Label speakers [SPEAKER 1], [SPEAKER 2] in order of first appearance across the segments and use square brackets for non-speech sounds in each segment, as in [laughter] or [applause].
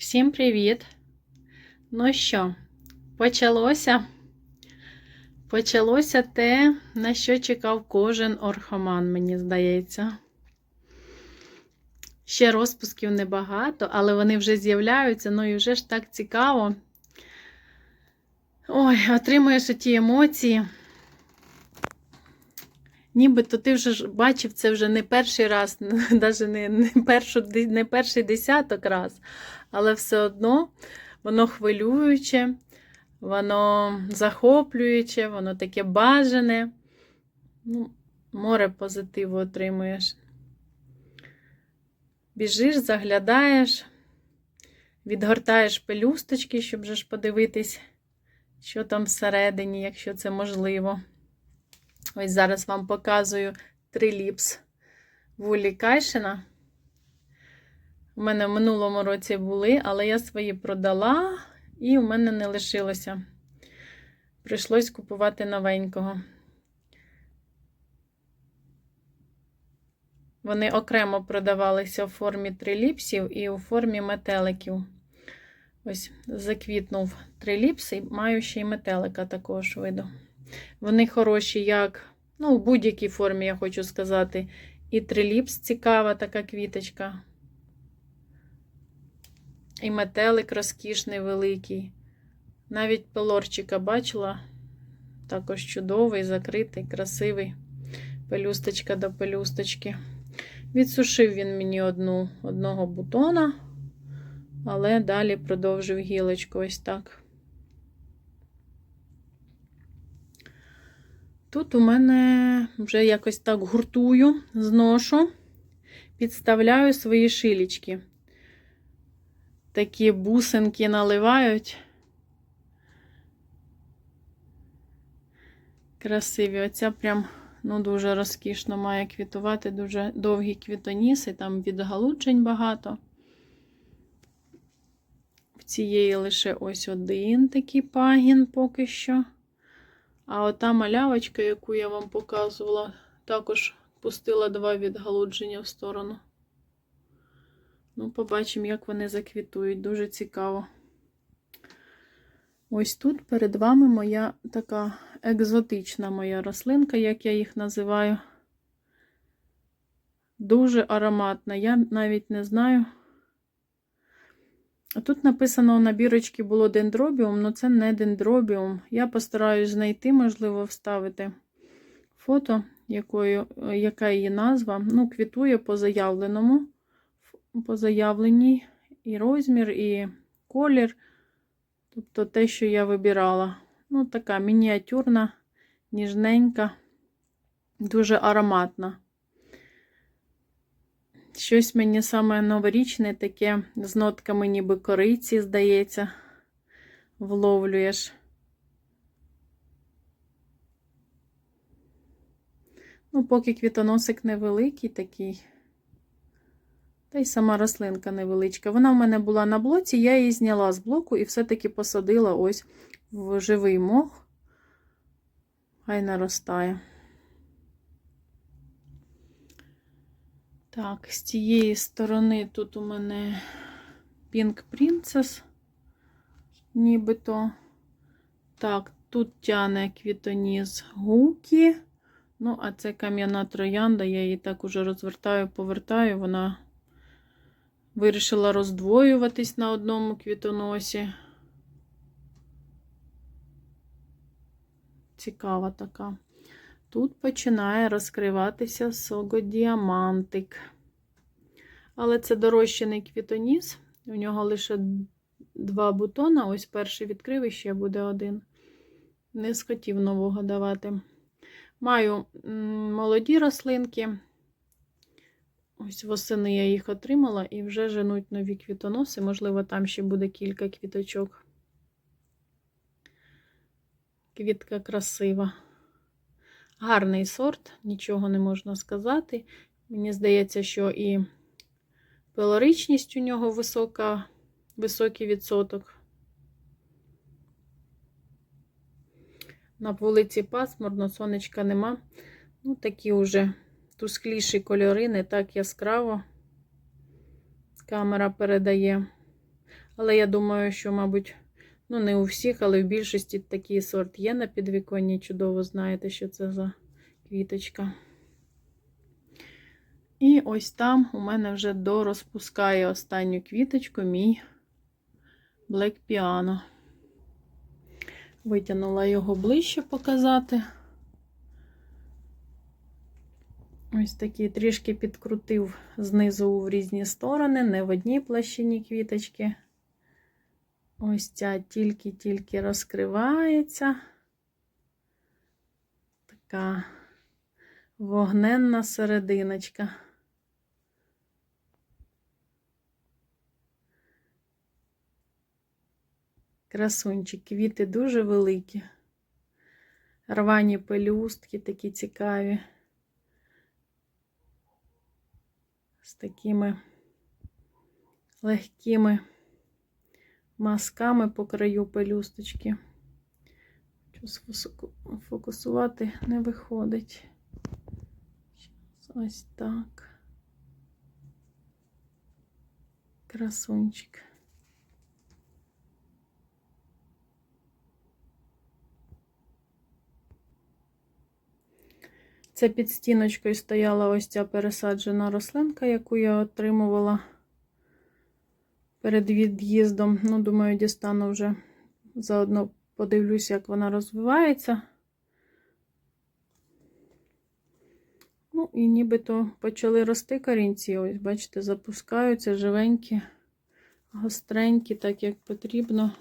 [SPEAKER 1] Всім привіт! Ну що, почалося? Почалося те, на що чекав кожен орхоман, мені здається. Ще розпусків небагато, але вони вже з'являються, ну і вже ж так цікаво. Ой, отримуєш ті емоції. Нібито ти вже бачив це вже не перший раз, [laughs] навіть не, не, першу, не перший десяток раз, але все одно воно хвилююче, воно захоплююче, воно таке бажане. Ну, Море позитиву отримуєш. Біжиш, заглядаєш, відгортаєш пелюсточки, щоб ж подивитись, що там всередині, якщо це можливо. Ось зараз вам показую триліпс вулі Кайшина. У мене в минулому році були, але я свої продала, і у мене не лишилося. Прийшлось купувати новенького. Вони окремо продавалися у формі триліпсів і у формі метеликів. Ось заквітнув триліпс і маю ще й метелика також виду. Вони хороші, як, ну, в будь-якій формі, я хочу сказати. І триліпс цікава така квіточка. І метелик розкішний, великий. Навіть пелорчика бачила. Також чудовий, закритий, красивий. Пелюсточка до пелюсточки. Відсушив він мені одну, одного бутона, але далі продовжив гілочку ось так. Тут у мене вже якось так гуртую, зношу, підставляю свої шилічки. Такі бусинки наливають. Красиві. Оця прям ну, дуже розкішно має квітувати, дуже довгі квітоніси, там відгалуджень багато. В цієї лише ось один такий пагін поки що. А ота малявочка, яку я вам показувала, також пустила два відгалудження в сторону. Ну, побачимо, як вони заквітують. Дуже цікаво. Ось тут перед вами моя така екзотична моя рослинка, як я їх називаю. Дуже ароматна. Я навіть не знаю. Тут написано на бірочці було дендробіум, але це не дендробіум. Я постараюсь знайти, можливо, вставити фото, якою, яка її назва. Ну, квітує по заявленому, по заявленій і розмір, і колір. Тобто те, що я вибирала. Ну, така мініатюрна, ніжненька, дуже ароматна. Щось мені саме новорічне таке з нотками ніби кориці, здається, вловлюєш. Ну, поки квітоносик невеликий такий. Та й сама рослинка невеличка. Вона в мене була на блоці, я її зняла з блоку і все-таки посадила ось в живий мох. Хай наростає. Так, з цієї сторони тут у мене Pink Princess, нібито. Так, тут тяне квітоніс гуки. Ну, а це кам'яна троянда, я її так уже розвертаю, повертаю, вона вирішила роздвоюватись на одному квітоносі. Цікава така. Тут починає розкриватися согодіамантик. Але це дорощений квітоніс. У нього лише два бутона. Ось перший відкрив і ще буде один. Не схотів нового давати. Маю молоді рослинки. Ось восени я їх отримала і вже женуть нові квітоноси. Можливо, там ще буде кілька квіточок. Квітка красива. Гарний сорт, нічого не можна сказати. Мені здається, що і пелоричність у нього висока, високий відсоток. На вулиці пасмурно, сонечка нема. Ну, такі вже тускліші кольори, не так яскраво камера передає. Але я думаю, що, мабуть, ну не у всіх, але в більшості такий сорт є на підвіконні. Чудово знаєте, що це за квіточка. І ось там у мене вже дорозпускає останню квіточку мій Black Piano. Витягнула його ближче показати. Ось такий трішки підкрутив знизу в різні сторони, не в одній площині квіточки. Ось ця тільки-тільки розкривається. Така вогненна серединочка. Красунчик, квіти дуже великі. Рвані пелюстки такі цікаві. З такими легкими мазками по краю пелюсточки. Щось фокусувати не виходить. Ось так. Красунчик. Це під стіночкою стояла ось ця пересаджена рослинка, яку я отримувала перед від'їздом. Ну, думаю, дістану вже заодно подивлюсь, як вона розвивається. Ну, і нібито почали рости корінці. Ось, бачите, запускаються живенькі, гостренькі, так як потрібно.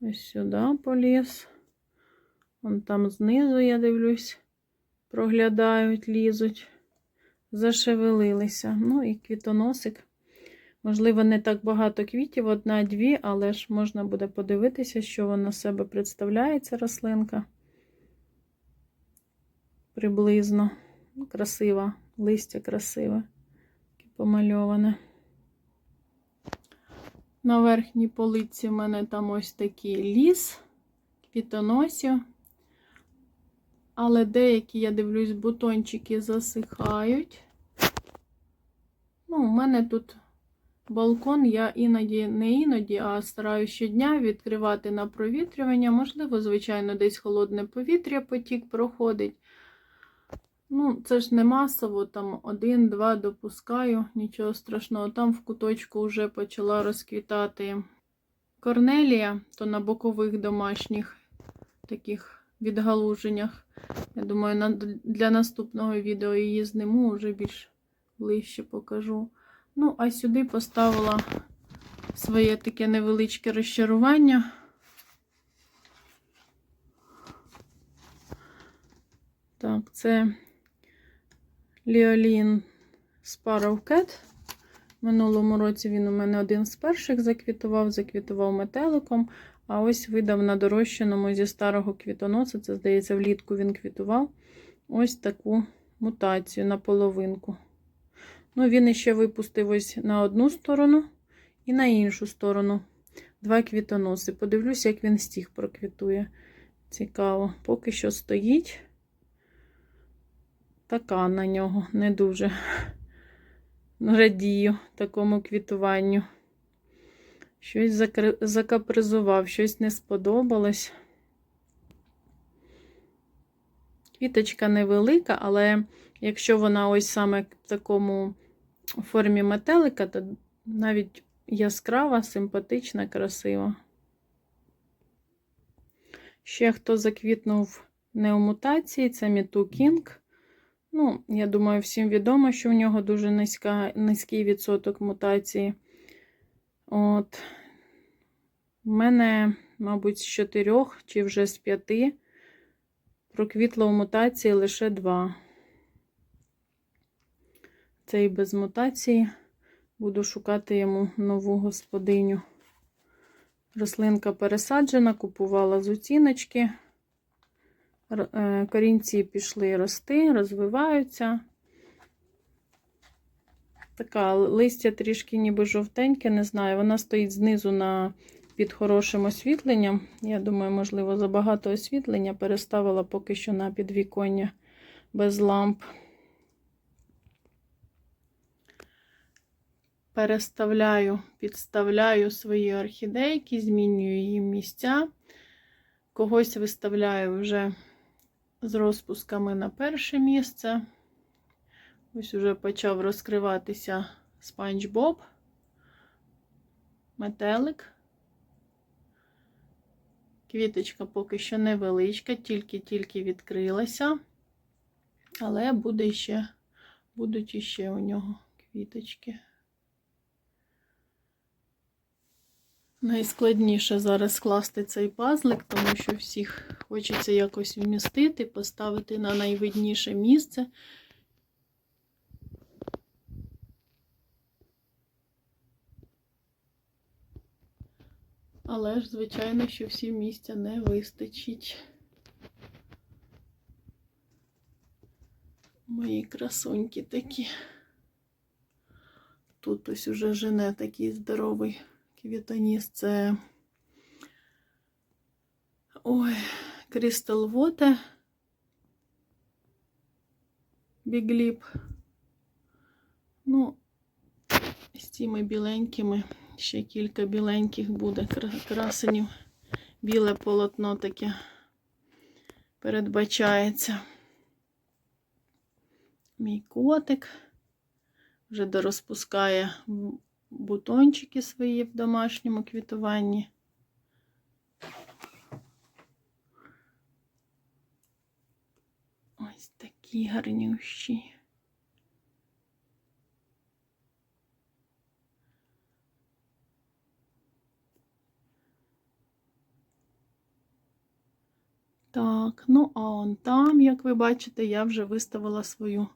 [SPEAKER 1] Ось сюди поліз. Вон там знизу, я дивлюсь, проглядають, лізуть, зашевелилися. Ну і квітоносик. Можливо, не так багато квітів, одна-дві, але ж можна буде подивитися, що вона себе представляє, ця рослинка. Приблизно. Красива, листя красиве, помальоване. На верхній полиці в мене там ось такий ліс, квітоносів. Але деякі, я дивлюсь, бутончики засихають. Ну, у мене тут балкон, я іноді, не іноді, а стараюся щодня відкривати на провітрювання. Можливо, звичайно, десь холодне повітря потік проходить. Ну, це ж не масово, там один-два допускаю, нічого страшного. Там в куточку вже почала розквітати корнелія, то на бокових домашніх таких відгалуженнях. Я думаю, для наступного відео її зниму, вже більш ближче покажу. Ну, а сюди поставила своє таке невеличке розчарування. Так, це Ліолін Sparrow Cat. Минулому році він у мене один з перших заквітував, заквітував метеликом, а ось видав на дорощеному зі старого квітоноса, це, здається, влітку він квітував ось таку мутацію на половинку. Ну, він іще випустив ось на одну сторону і на іншу сторону два квітоноси. Подивлюся, як він стіг проквітує. Цікаво, поки що стоїть така на нього, не дуже радію такому квітуванню. Щось закапризував, щось не сподобалось. Квіточка невелика, але якщо вона ось саме в такому формі метелика, то навіть яскрава, симпатична, красива. Ще хто заквітнув неомутації, це Міту Кінг. Ну, я думаю, всім відомо, що в нього дуже низька, низький відсоток мутації. От, У мене, мабуть, з чотирьох чи вже з п'яти проквітло в мутації лише два. Цей без мутації. Буду шукати йому нову господиню. Рослинка пересаджена, купувала з оціночки. Е, корінці пішли рости, розвиваються. Така листя трішки ніби жовтеньке, не знаю. Вона стоїть знизу на, під хорошим освітленням. Я думаю, можливо, забагато освітлення переставила поки що на підвіконня без ламп. Переставляю, підставляю свої орхідейки, змінюю їм місця. Когось виставляю вже з розпусками на перше місце. Ось уже почав розкриватися спанч Боб, метелик. Квіточка поки що невеличка, тільки-тільки відкрилася, але буде ще, будуть іще у нього квіточки. Найскладніше зараз скласти цей пазлик, тому що всіх хочеться якось вмістити, поставити на найвидніше місце. Але ж, звичайно, що всім місця не вистачить. Мої красуньки такі. Тут ось уже жене такий здоровий квітоніс. Це ой, Crystal Water. Бігліп. Ну, з цими біленькими. Ще кілька біленьких буде красенів. Біле полотно таке передбачається. Мій котик вже дорозпускає бутончики свої в домашньому квітуванні. Ось такі гарнющі. Так, ну а он там, як ви бачите, я вже виставила свою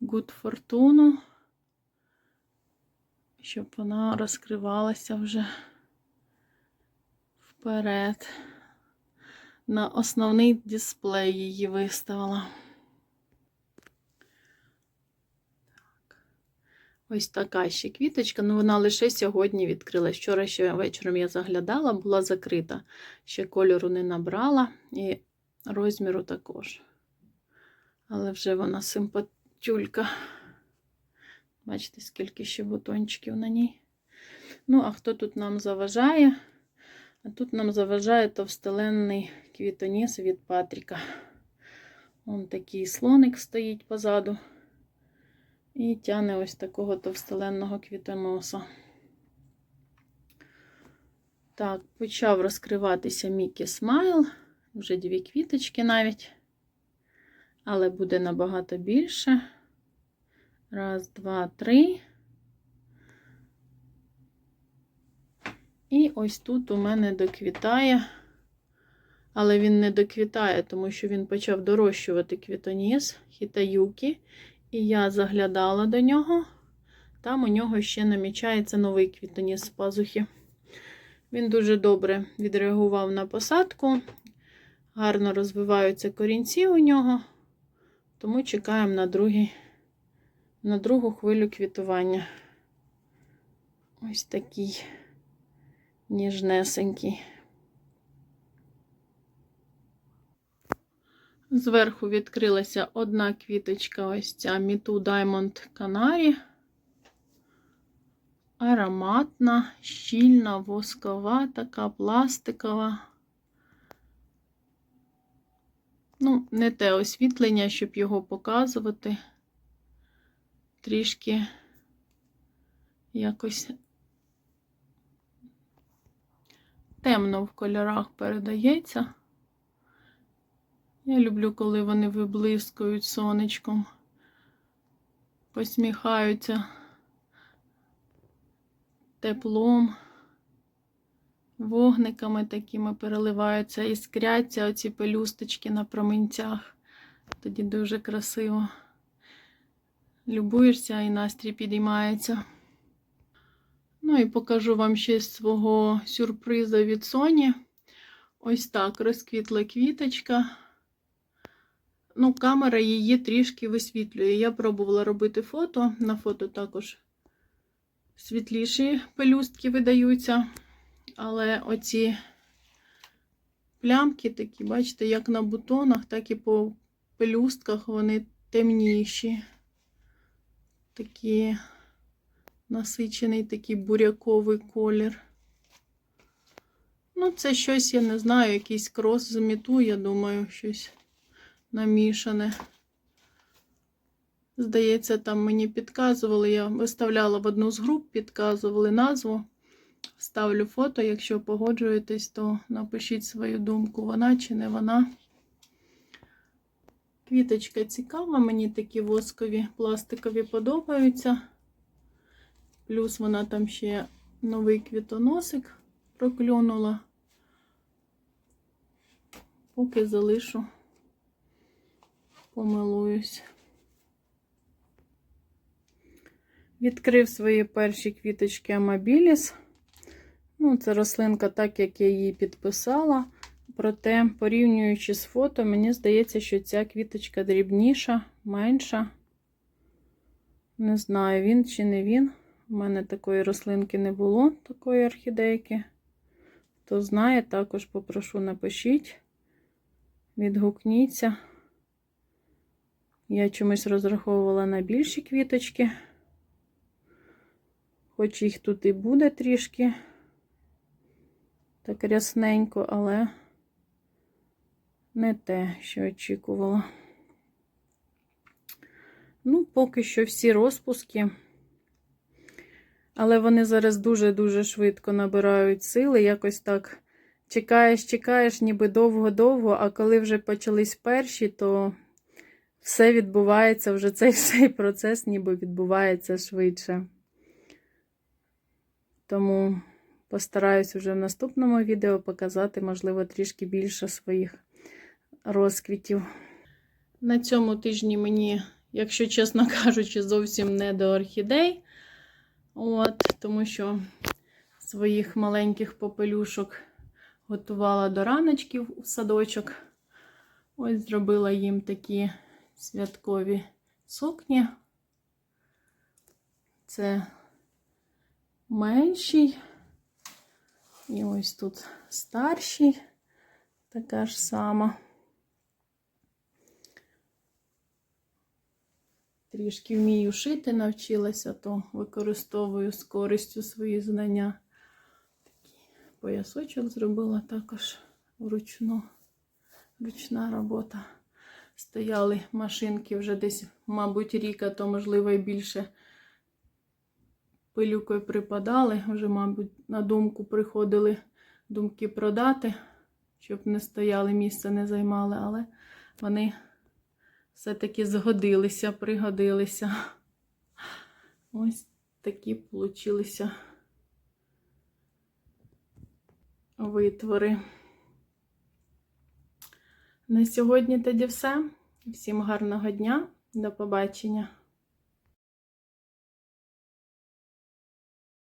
[SPEAKER 1] Good Fortune, щоб вона розкривалася вже вперед. На основний дисплей її виставила. Так. Ось така ще квіточка, ну вона лише сьогодні відкрилась. Вчора ще вечором я заглядала, була закрита. Ще кольору не набрала і розміру також. Але вже вона симпатюлька. Бачите, скільки ще бутончиків на ній. Ну, а хто тут нам заважає? А тут нам заважає товстеленний квітоніс від Патріка. Вон такий слоник стоїть позаду. І тяне ось такого товстеленного квітоноса. Так, почав розкриватися Мікі Смайл. Вже дві квіточки навіть. Але буде набагато більше. Раз, два, три. І ось тут у мене доквітає. Але він не доквітає, тому що він почав дорощувати квітоніс хітаюкі. І я заглядала до нього. Там у нього ще намічається новий квітоніс з пазухи. Він дуже добре відреагував на посадку. Гарно розвиваються корінці у нього. Тому чекаємо на, другий, на другу хвилю квітування. Ось такий ніжнесенький. Зверху відкрилася одна квіточка, ось ця Міту Diamond Canary. Ароматна, щільна, воскова, така пластикова. Ну, не те освітлення, щоб його показувати. Трішки якось темно в кольорах передається. Я люблю, коли вони виблискують сонечком, посміхаються теплом, вогниками такими переливаються, іскряться оці пелюсточки на променцях. Тоді дуже красиво. Любуєшся і настрій підіймається. Ну і покажу вам ще свого сюрпризу від Соні. Ось так розквітла квіточка. Ну, камера її трішки висвітлює. Я пробувала робити фото. На фото також світліші пелюстки видаються. Але оці плямки такі, бачите, як на бутонах, так і по пелюстках вони темніші. Такі насичений такий буряковий колір. Ну, це щось, я не знаю, якийсь крос з міту, я думаю, щось намішане. Здається, там мені підказували, я виставляла в одну з груп, підказували назву. Ставлю фото, якщо погоджуєтесь, то напишіть свою думку, вона чи не вона. Квіточка цікава, мені такі воскові пластикові подобаються. Плюс вона там ще новий квітоносик проклюнула. Поки залишу, помилуюсь. Відкрив свої перші квіточки Амабіліс. Ну, це рослинка, так як я її підписала. Проте, порівнюючи з фото, мені здається, що ця квіточка дрібніша, менша. Не знаю, він чи не він. У мене такої рослинки не було, такої орхідейки. Хто знає, також попрошу напишіть, відгукніться. Я чомусь розраховувала на більші квіточки, хоч їх тут і буде трішки так рясненько, але не те, що очікувала. Ну, поки що всі розпуски. Але вони зараз дуже-дуже швидко набирають сили. Якось так чекаєш, чекаєш, ніби довго-довго, а коли вже почались перші, то все відбувається, вже цей [laughs] всей процес ніби відбувається швидше. Тому постараюсь вже в наступному відео показати, можливо, трішки більше своїх розквітів. На цьому тижні мені, якщо чесно [laughs] кажучи, зовсім не до орхідей. От, тому що своїх маленьких попелюшок готувала до раночків у садочок. Ось зробила їм такі святкові сукні. Це менший. І ось тут старший, така ж сама. Трішки вмію шити, навчилася, то використовую з користю свої знання. Такий поясочок зробила також вручну. Ручна робота. Стояли машинки вже десь, мабуть, рік, а то, можливо, і більше пилюкою припадали. Вже, мабуть, на думку приходили думки продати, щоб не стояли, місце не займали, але вони все-таки згодилися, пригодилися. Ось такі получилися витвори. На сьогодні тоді все. Всім гарного дня, до побачення!